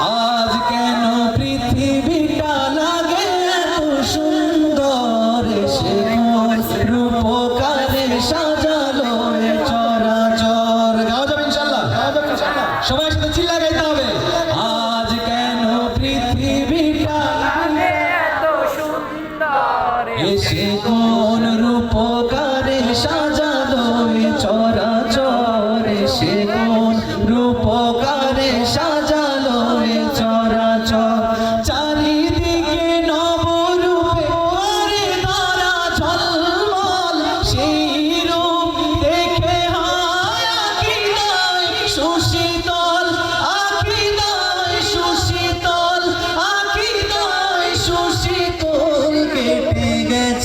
আজ কেন পৃথিবীটা লাগে এত সুন্দর? সে কোন রূপকারে সাজালো এ চরাচর। গাওয়া যাবে ইনশাল্লাহ। সবাই সাথে চিল্লা গাইতে হবে। আজ কেন পৃথিবীটা লাগে এত সুন্দর? এসে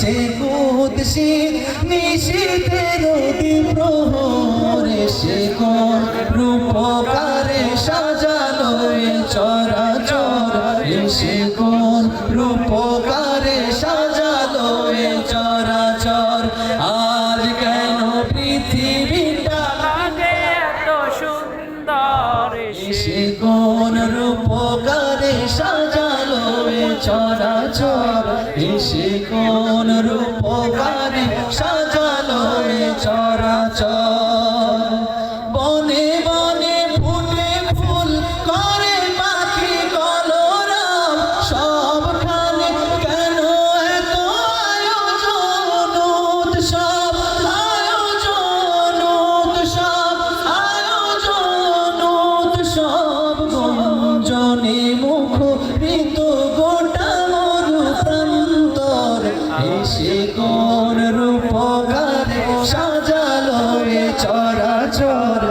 গেছে কুদশীত নিশীতের প্রহরে সে কোন রূপকারে সাজালো চরাচর এসে কোন রূপকারে সাজালো চরাচর। আজ কেন পৃথিবীটা লাগে এত সুন্দর সে কোন রূপকারে সাজালো এ চরাচর, এসে কোন রূপকারে সাজালো এ চরাচর। বনে বনে ফুটে ফুল করে পাখি কলরাম, সবখানে কেন এত আয়োজন, উৎসব আয়োজন উৎসব আয়োজন, উৎসব? গঞ্জনে মুখরিত গোটা সাজালো এ চরাচর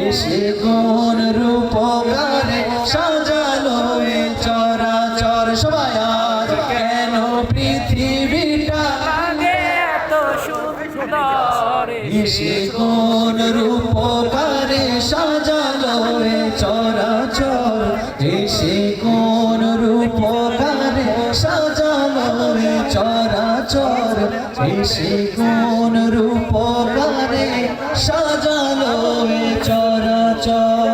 এসে গুণ রূপকারে সাজালো এ চরাচর। সবাই আজ কেন পৃথিবীটা এসে কোন রূপকারে সাজালো সাজানোরে চরাচর এসে গুণ রূপকারে সাজানোরে চরাচর।